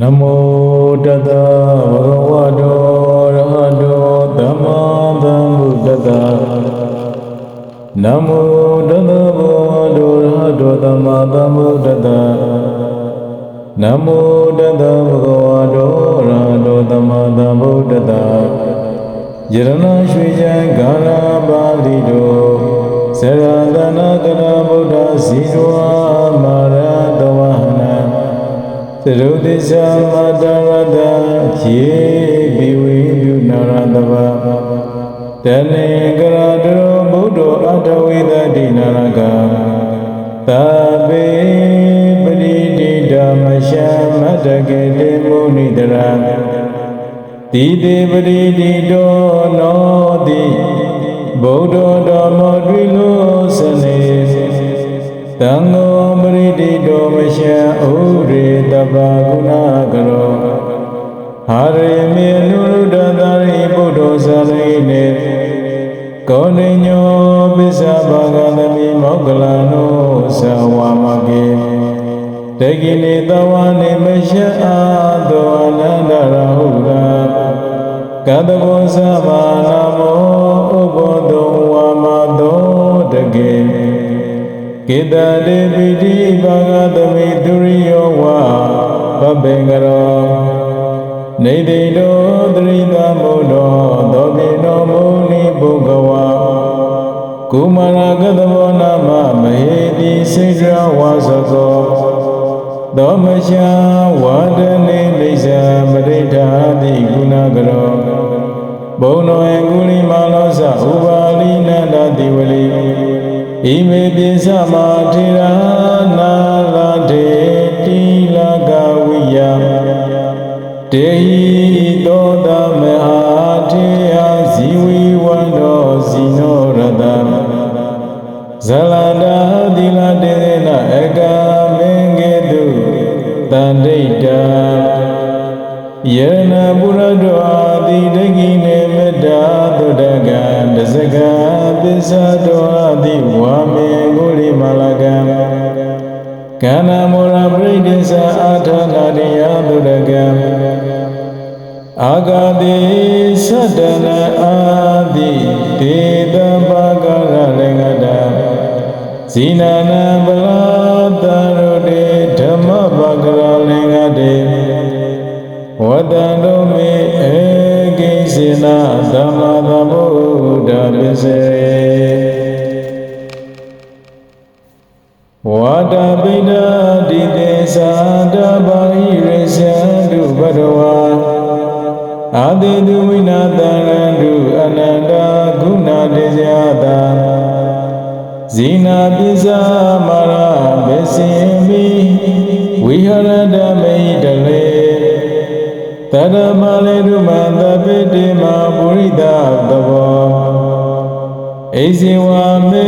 နမောတတဗုဒ္ဓဝါဒောရဟတောသမ္မာသမ္ဗုဒ္ဓတ္တနမောတတဗုဒ္ဓရဟတောသမ္မာသမ္ဗုဒ္ဓတ္တနမောတတဗုဒ္ဓဝါဒောရဟတောသမ္မာသမ္ဗုဒ္ဓတ္တယရဏရွှေချံဂါရပါဠိတောသရတနာကရဗုဒ္ဓဇီဝမာရတဝဟနံ သရုပ်သစ္စာမတရတယေဘိဝိပြုနာရတဗတနေကရတရောဘုဒ္ဓအထဝိသတိနာရကသဗ္ဗေပရိတိဓမ္မရှမတကေတေမုနိတရတိတေပရိတိတောနောတိဗုဒ္ဓဓမ္မတွေ့လို့စနေ တံဃောပရိတိတောမရှံဥရေတပ္ပကုဏကရောဟာရေမေနုရုဒ္ဓတာရိဗုဒ္ဓဇာရိနေကောဏိညောပစ္ဆဘာဂသမိမောကလနောသဝါမကေတေကိနေတဝနေမရှံအာတောအနန္တရဟုရာကတဘောသဘာနာမောဥဘောတောဝါမတော ကေတတေပိတိဘာဂသမိသူရိယောဝပပ္ပေကရောနေတိတောသရိတမုဒ္ဒောသောပိနောမုနိပုဂ္ဂဝါကုမရကတမောနာမမဟေတိစေတဝါစကောသောမရှာဝါဒနေလိစ္ဆာပရိဋ္ဌာတိကုဏကရောဘုံတော်အကုလိမာလောစဥပါလိနန္ဒတိဝလိ ဣမေပိသမထေရနာလာတေတိလကဝိယတေဟိသောတမဟာထေ ဝတံတုမေဧကိစေနာသမ္မာသမ္ဗုဒ္ဓပစ္စေဝါဒပိဒာတိတေသာတဘာဟိရေသံတုဘဒဝါအာတိတုဝိနာတံရန္တုအနန္တဂုဏတေဇယတာဇိနာပိဇာမာရဘေစိမိဝိဟရတမေ တလေတရမလေရုမန္တပိတိမပုရိသသဘောအိဇေဝမေ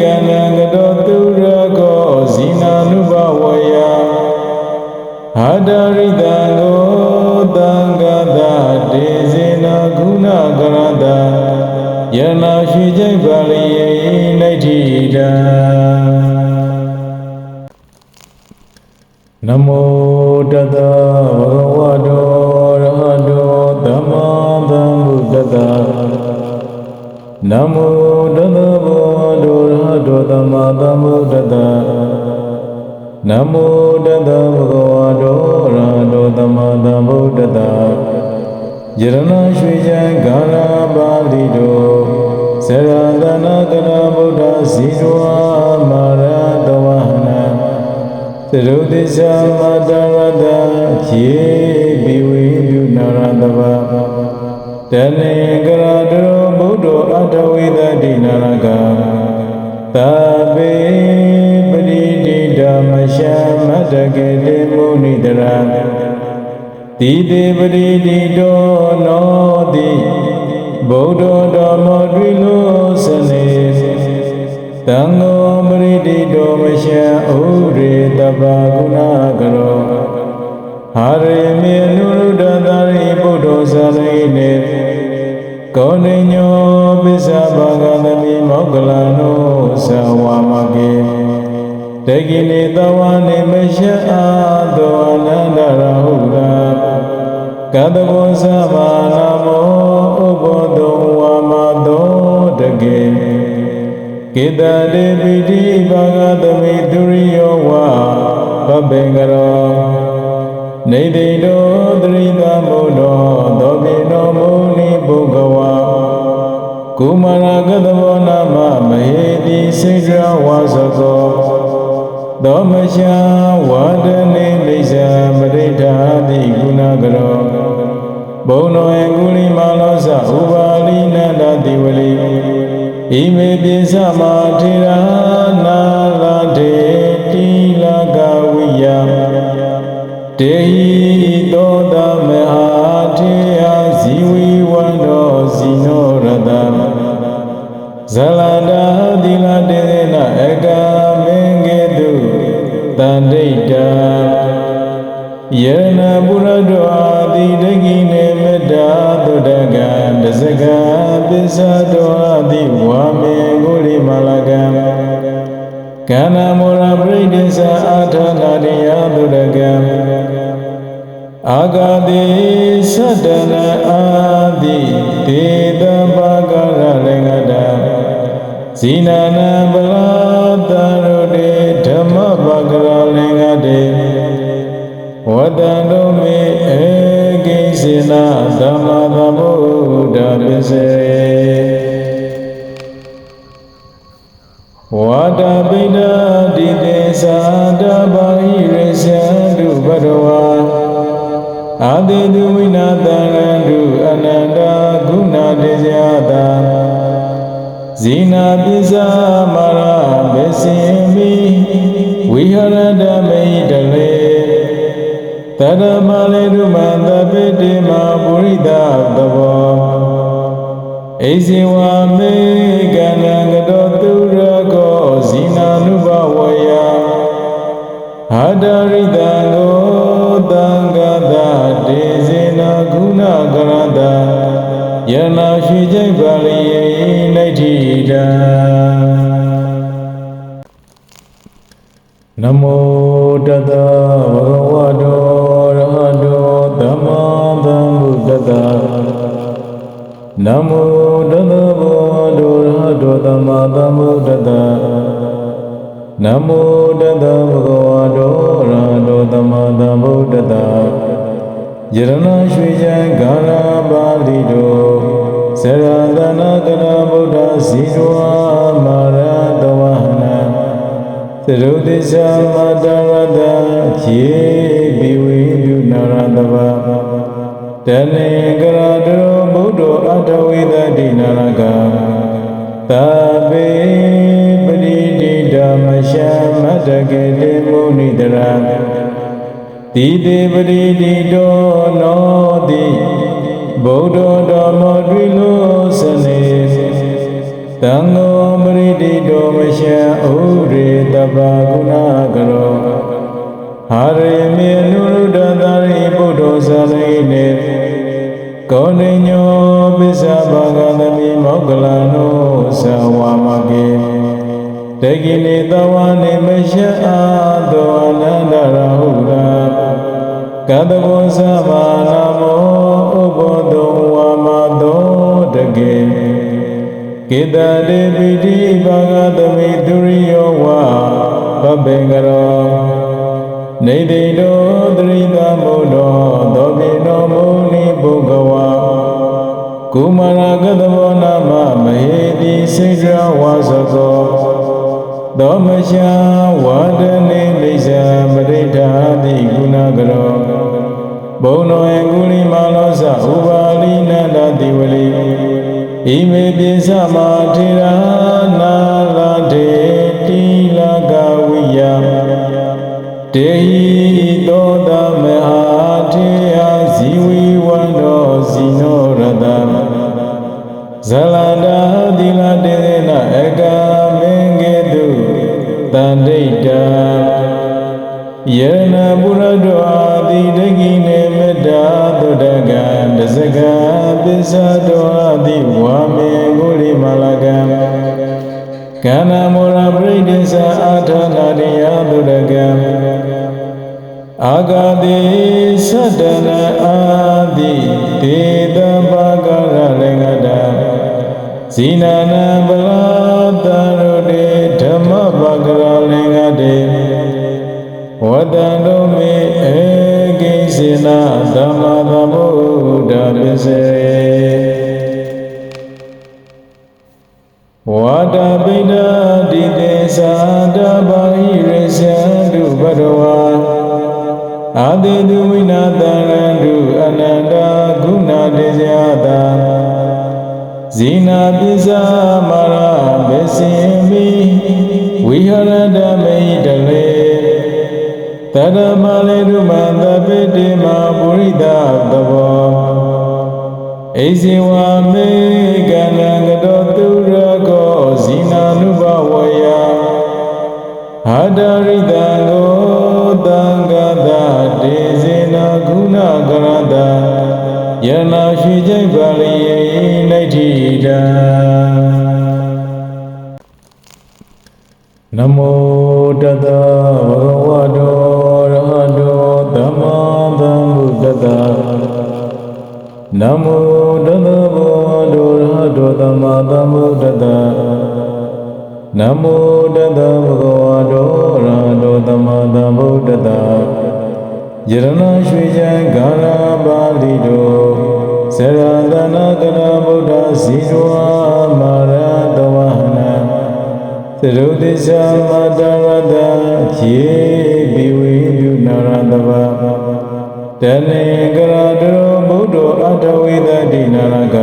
ကနံကတောသူရကောဇိနာနုဘဝယဟာတရိတံကိုတံကတတေဇေနကုဏကရတယနာရှိကျိပါလိယေနိဋ္ဌိတံနမောတတဗု နမောတတဗုဒ္ဓရဟတောသမ္မာသမ္ဗုဒ္ဓတ္တနမောတတဗုဒ္ဓဝါဒောရဟတောသမ္မာသမ္ဗုဒ္ဓတ္တယရဏရွှေချံဂါရပါဠိတောသရတနာကရဗုဒ္ဓဇီဝမာရတဝဟနံသရုပ်သစ္စာမတရတယေဘိဝိပြုနာရတဗတနေကရ တရောဘုဒ္ဓအထဝိသတိနာရကသဗ္ဗေပရိတိဓမ္မရှမတကေတေမုနိတရတိတေပရိတိတောနောတိဗုဒ္ဓဓမ္မတွေ့လို့စနေတံဃောပရိတိတောမရှံဥရေတပ္ပကုဏကရောဟာရေမေနုရုဒ္ဓတာရိဗုဒ္ဓဇာရိနေ ကောဏိညောပစ္ဆဘာဂသမိမောကလနောသဝါမကေတေကိနေတဝနေမရှံအာတောအနန္တရဟုရာကတဘောဇမာနာမောဥပောတောဝါမတောတကေကေတတေပိတိဘာဂသမိသူရိယောဝါပပေငရော နေတိတောသရိတမုဒ္ဒောသောပိနောမုနိပုဂဝါကုမရကတဘောနာမမဟေတိစေတဝါစကောသောမရှာဝါဒနေလိစ္ဆာပရိဋ္ဌာတိကုဏကရောဘုံတော်ေကုလိမာလောဇဥပါလိနန္ဒတိဝလိဣမေပိသမထေရနာလာတေတိလကဝိယတေဟိ ဇလန္တာသီလတေနအကမင်္ဂေတုတန္တိတာယရဏပုရတောအာတိဒကိနေမေတ္တာသုတကံတဇကံပစ္စတောအာတိဝါမေကိုရိမလကံကန္နမောရပရိဒိသအာထနာရိယသုတကံအာဂတိသတ္တနာအာတိဒေတပါကရလေငတံ ဇိနာနံပလာတရုတေဓမ္မပါကရလေငတေဝတ္တံတို့မေဧကိစေနာသမ္မာသမ္ဗုဒ္ဓပစ္စေဝါဒပိဒာတိတေသာတဘာဟိရေသံတုဘဒဝါအာတိတုဝိနာတံတုအနန္တဂုဏတေဇယတာ ဇိနာပစ္စာမရမေစိမိဝိဟရတမေတလေတရမလေတုမန္တပိတိမပုရိသသဘောဣဇေဝမေကနံကတောသူရကောဇိနာနုဘဝယဟာဒရိတံကိုတံကတာဒေဇေနဂုဏကရတ ယနာရှိကျိပါလိယေနိဋ္ဌိတံနမောတတဗုဒ္ဓဝါဒောရဟတောသမ္မာသမ္ဗုဒ္ဓတ္တနမောတတဘောဒုရဟတောသမ္မာသမ္ဗုဒ္ဓတ္တနမောတတဘဂဝါတောရဟတောသမ္မာသမ္ဗုဒ္ဓတ္တယရဏရွှေချံဂါရပါဠိတော ဇရတနာကရဗုဒ္ဓဇီဝမာရတဝဟနာသရုပ်တိသမတရတယေဘိဝိတုနာရတဝတနေကရတောဗုဒ္ဓအထဝိသတိနာရကသဗ္ဗေပရိတိဓမ္မရှမတ္တကေတေမုနိတရတိတေပရိတိတောနောတိ ဗုဒ္ဓဓမ္မတွေ့လို့စနေတံဃောပရိတိတောမရှံဥရေတပ္ပကုဏကရောဟာရေမေနုရုဒ္ဓသာရိပုတ္တောဇာရိနေကောဏိညောပစ္ဆဘာဂသမိမောကလနောသဝါမကေတေကိနေတဝနေမရှအာတောအနန္တရဟုရာကတဘောသမာနာမော ဥပောတောဝါမတောတကေကေတတေပိတိဘာဂသမိသူရိယောဝါပပေငရောနေတိတောသရိတမုဒ္ဒောသောပိနောမုနိပုဂဝါကုမရကတဘောနာမမဟေတိစေတဝါစကောသောမရှာဝါဒနေလိစ္ဆာပရိဋ္ဌာတိကုဏကရော ဘုံတော်ေကုလိမာလောဇဥပါလိနန္ဒတိဝလိဣမေပိသမထေရနာလာတေတိလကဝိယတေဟိသောတမဟာထေယဇီဝီဝန္တောဇီနောရတံဇလန္တာသီလတေနအကမင်္ဂေတုတန္တိတာယရဏပုရတောအာတိဒကိနေ မေတ္တာသုတကံတဇကံပစ္စတောအာတိဝါမေကိုရိမလကံကန္နမောရပရိဒိသအာထနာရိယသုတကံအာဂတိသတ္တနာအာတိဒေတပါကရလေငတဇိနာနံပလာတရုတေဓမ္မပါကရလေငတေဝတံတုမေဧကိ စေနာသမ္မာသမ္ဗုဒ္ဓပစ္စေဝါဒပိဒတိတေသာတဘာဟိရေသံတုဘရဝါအာတိတုဝိနာတံရန္တုအနန္တဂုဏတေဇယတာဇိနာပိဇာမာရမေစိမိဝိဟရတမေတလေ တရမလေရုမန္တပိတိမာပုရိသသဘောဣဇေဝမေကနံကတောသူရကောဇိနာနုဘဝယဟာတရိတံကိုတံကတာဒေဇေနဂုဏကရတယနာရှိကျိပါရိယေနိဋ္ဌိတံနမောတတဗုဒ္ဓဝါဒောရ နမောတတဘောဒုရဟတောသမ္မာသမ္ဗုဒ္ဓတ္တနမောတတဘောဒုရဟတောသမ္မာသမ္ဗုဒ္ဓတ္တယရဏရွှေချံဂါရပါဠိတောသရတနာကရဗုဒ္ဓဇီဝမာရတဝဟနံသရုတိသမတရတယေဘိဝိယုနာရတဝတနေကရတောဗု ဒ္ဓအထဝိသတိနာရက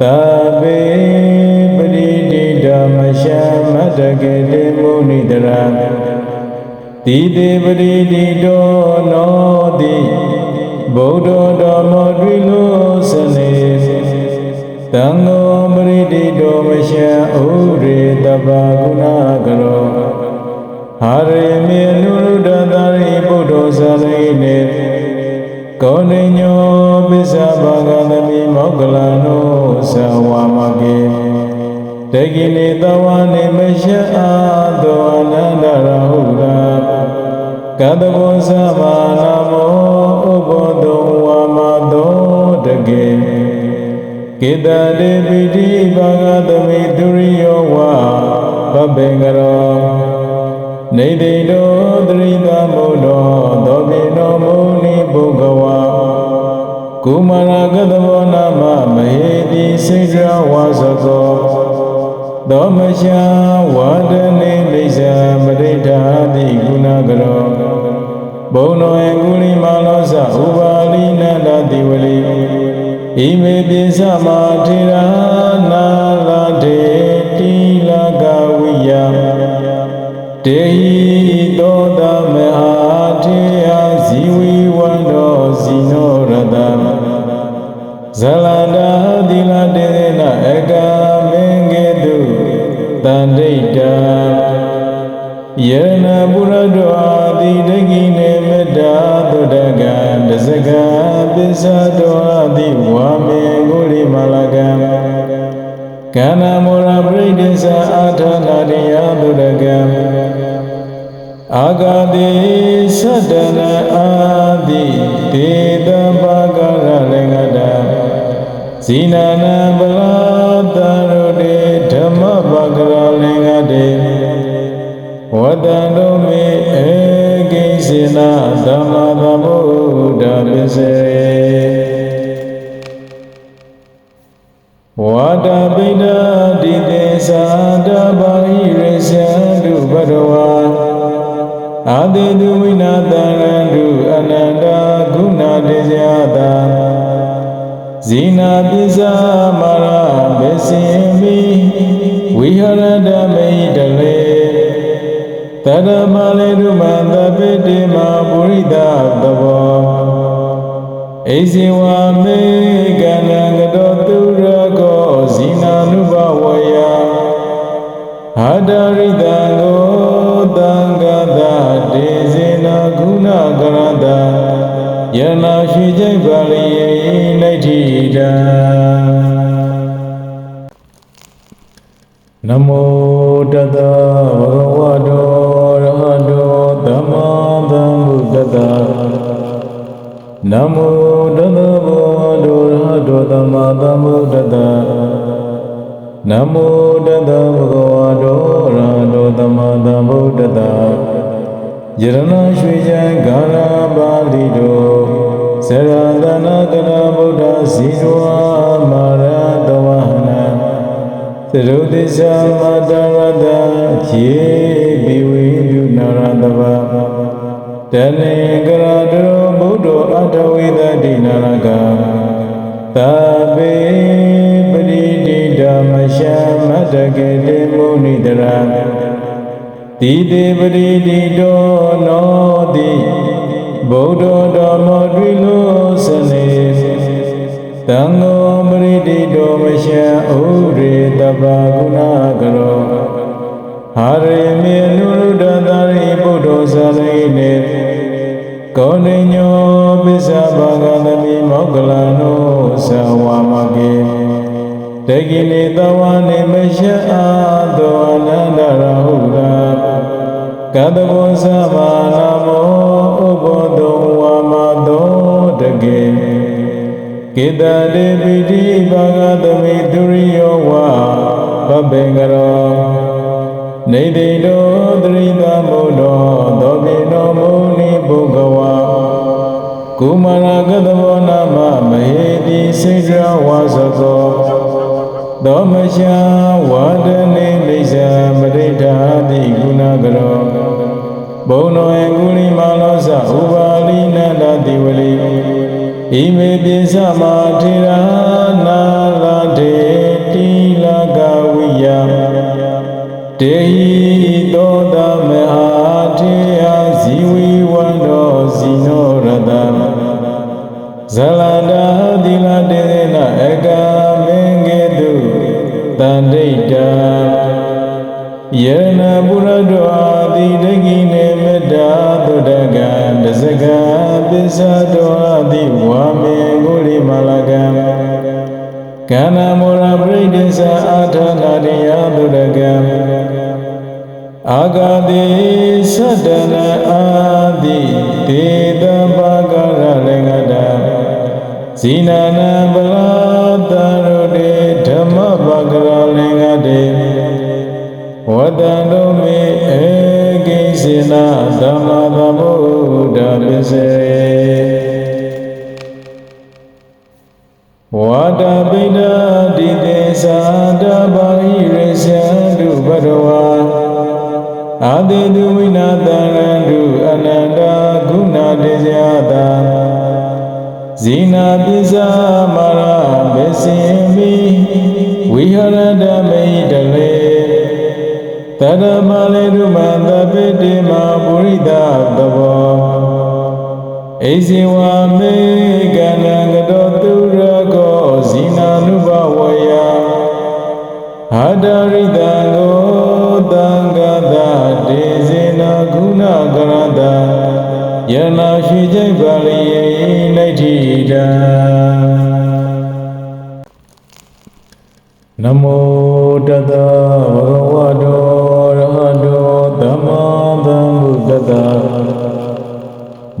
သဗ္ဗေပရိတိဓမ္မရှမတ္တကေတေမုနိတရာတိတေပရိတိတောနောတိဗုဒ္ဓဓမ္မတွေလို့စနေတံဃောပရိတိတောမရှံဥရေတပ္ပဂုဏကရောဟာရေမေနုရုဒ္ဒတာရိဗုဒ္ဓဇာလိနေ ကောဏညောပစ္ဆဘာဂသမိမောကလနောသဝမကေတကိနေတဝနေမရှအာတောအနန္တရဟုရာကတဘောသမာနာမောဥဘောတောဝါမတောတကေကေတတေပိတိဘာဂသမိဒုရိယောဝပပေငရော နေတိတောသရိတမောတောသောပိနောမုနိပုဂဝါကုမရကတဘောနာမမဟေတိစေတဝါစကောသောမရှာဝါဒနေလိစ္ဆာပရိဋ္ဌာတိကုဏကရောဘုံတော်ေကုလိမာလောသဥပါလိနန္ဒတိဝလိဣမေပိသမထေရနာလာတေ ဇလန္တာသီလတေနအကမင်္ဂေတုတန္တိတယေနပုရတောအာတိဒကိနေမေတ္တာသုတကံတဇကံပစ္စတောအာတိဝါမေဂုလိမလကံကန္နမောရပရိဒိသအာထနာရိယသုတကံအာဂတိသတ္တနာအာတိဒေတပါကရလေငတ ဇိနာနံပလာတရုတေဓမ္မပါကရလေငတေဝတံတုမေ ဟာတရိတံကိုတံကတာဒေဇေနဂုဏကရတယနာရှိကျိပါရိယေနိဋ္ဌိတံနမောတတဗုဒ္ဓဝါဒောရဟတောသမ္မာသမ္ဗုဒ္ဓတ္နမောတသဗ္ဗဗုဒ္ဓရဟတောသမ္မာသမ္ဗုဒ္ဓတ္တ နမောတသဗ္ဗဗုဒ္ဓရဟတောသမ္မာသမ္ဗုဒ္ဓတ္တယရဏရွှေချံဂါရပါဠိတောသရတနာကရဗုဒ္ဓဇီဝမာရတဝဟနသရုဒိသမတရတယေဘိဝိတုနာရတဗတနေကရတောဗုဒ္ဓအထဝိသတိနာရကသဗ္ဗေပရိ တိဓမ္မရှမတကေတေမုနိတရတိတေပရိတိတောနောတိဗုဒ္ဓဓမ္မတွေ့လို့စနေတံဃောပရိတိတောမရှံဥရေတပ္ပကုဏကရောဟာရေမေနုရုဒ္ဓတာရိဗုဒ္ဓဇာရိနေကောဏိညောပစ္ဆဘာဂသမိမောကလနောသဝါမကေ တေကိနေတဝနေမရှအာသောအနန္တရဟုရာကတဘောသမနာမောဥဘောတောဝါမသောတကေကေတတေပိတိဘာဂသမိဒုရိယောဝါပပေကရောနေတိတောသရိတမုဒ္ဒောသောပိနောမုနိပုဂဝါကုမရကတဘောနာမမဟေတိစေကြဝါစသော သောမရှာဝါဒနေမိစ္ဆာပရိဋ္ဌာတိကုဏကရောဘုံတော်အကုလိမာလောသဥပါလိနန္ဒတိဝလိဣမေပိသမထေရနာလာတေတိလကဝိယတေဟိသောတမေဟာထေယဇီဝီဝန္တောဇီနောရတဇလန္တာတိ တန္တိတယရဏပုရတောအာတိဒကိနေမေတ္တာသုတကံတဇကံပစ္စတောအာတိဝါမေကုလိမလကံကန္နမောရပရိဒိသအာထနာရိယသုတကံအာဂတိသတ္တနာအာတိဒေတပါကရလေငတဇိနာနံပလာ တံတို့မေဧကိစေနာသမ္မာသမ္ဗုဒ္ဓပစ္စေဝါဒပိဒာတိတေသာတပါဟိရေသံတုဘဒဝါအာတိတုဝိနာတံရန္တုအနန္တဂုဏတေဇာတာဇိနာပိဇာမာရမေစိမိဝိဟရတမေတလေ တရမလေရုမန္တပိတိမပုရိသသဘောဣဇိဝမေကနံကတောသူရကောဇိနာနုဘဝယဟာတရိတံကိုတံကတဒေဇေနကုဏကရတယနာရှိကျိပါလိယေနိဋ္ဌိတံနမောတတဗုဒ္ဓဝါဒောရ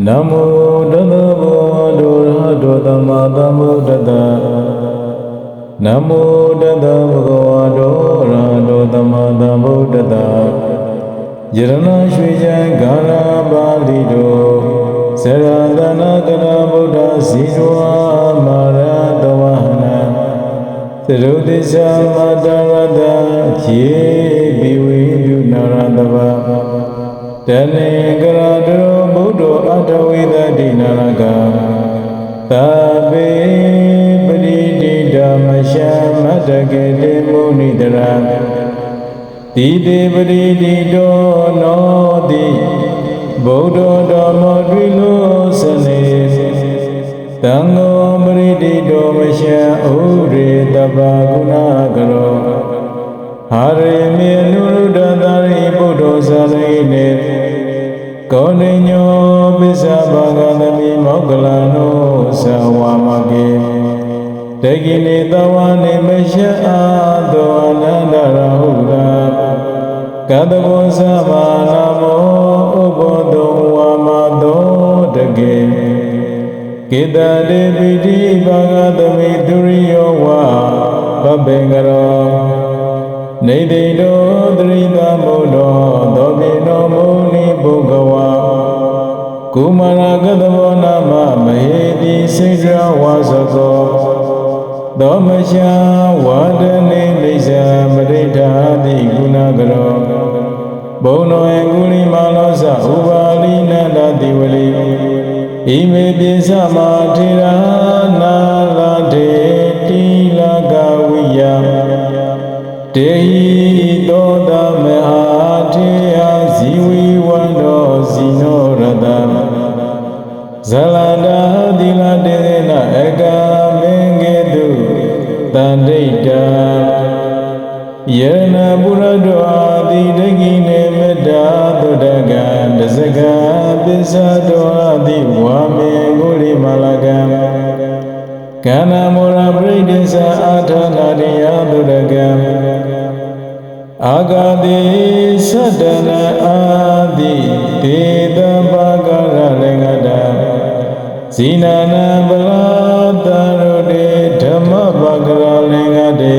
နမောတသဗ္ဗဗုဒ္ဓရဟတောသမ္မာသမ္ဗုဒ္ဓတ္တနမောတသဗ္ဗဝါဒောရဟတောသမ္မာသမ္ဗုဒ္ဓတ္တယရဏရွှေချံဂါရပါဠိတောသရတနာကရဗုဒ္ဓဇီဝမာရတဝဟနသရုဒိသမတရတယေဘိဝိတုနာရတဗတနေကရတော ဗုဒ္ဓအထဝိသတိနာရကသဗ္ဗေပရိတိဓမ္မရှမတကေတေမုနိတရတိတေပရိတိတောနောတိဗုဒ္ဓဓမ္မတွေ့လို့စနေတံဃောပရိတိတောမရှံဥရေတပ္ပကုဏကရောဟာရေမေနုရုဒ္ဓတာရိဗုဒ္ဓဇာရိနေ ကောဏိညောပစ္ဆဘာဂသမိမောကလနောသဝါမကေတေကိနေတဝနေမရှအာသောအနန္တရဟုရာကတဘောသမနာမောဥဘောတောဝါမသောတကေကကေတတေပိတိဘာဂသမိသူရိယောဝပပ္ပေကရော နေတိတောသရိတမုဒ္ဒောသောပိနောမုနိပုဂ္ဂဝါကုမရကတဘောနာမမဟေတိစေတဝါစကောသောမရှာဝါဒနေလိစ္ဆာပရိဋ္ဌာတိကုဏကရောဘုံတော်ေကုလိမာလောဇဥပါလိနန္ဒတိဝလိဣမေပိသမထေရနာလာတေတိလကဝိယ တေဟိသောတမဟာထေယဇီဝိဝန္တောဇိနောရတံဇလန္တာသီလတေနအကမင်္ဂေတုတန္တိတံယရဏပုရတောအာတိဒကိနေမေတ္တာသုတကံတဇကံပစ္စတောအာတိဝါမေဂုလိမလကံကန္နမောရပရိဒိသအာထနာရိယသုတကံ အာဂတိသတ္တနာအာတိဒေတပါကရလေငတံဇိနာနံပလာတရုတေဓမ္မပါကရလေငတေ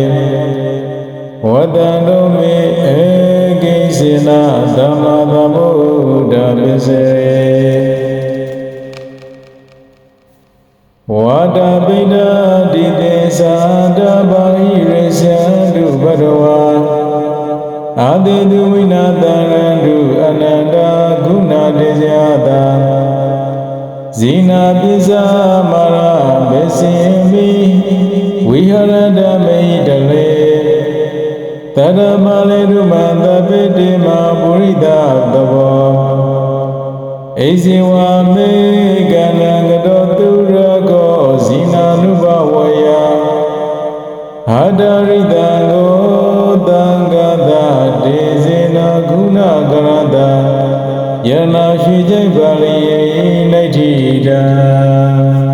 ဝတ္တံတို့မေဧကိစေနာသမ္မာသမ္ဗုဒ္ဓပစ္စေဝါဒပိဒာတိတေသာတဘာဟိရေသံတုဘဒဝါ အာတိတုဝိနာတံတုအနန္တဂုဏတေဇယတာဇိနာပစ္စာမရမေစိမိဝိဟရတမေတလေတရမလေတုမန္တပိတိမပုရိသသဘောဣဇေဝမေကနံကတောသူရကောဇိနာနုဘဝယဟာတရိတံကို တံကတာဒေဇေနဂုဏကရတယနာရှိကျိပါလိယိဋ္ဌိတံ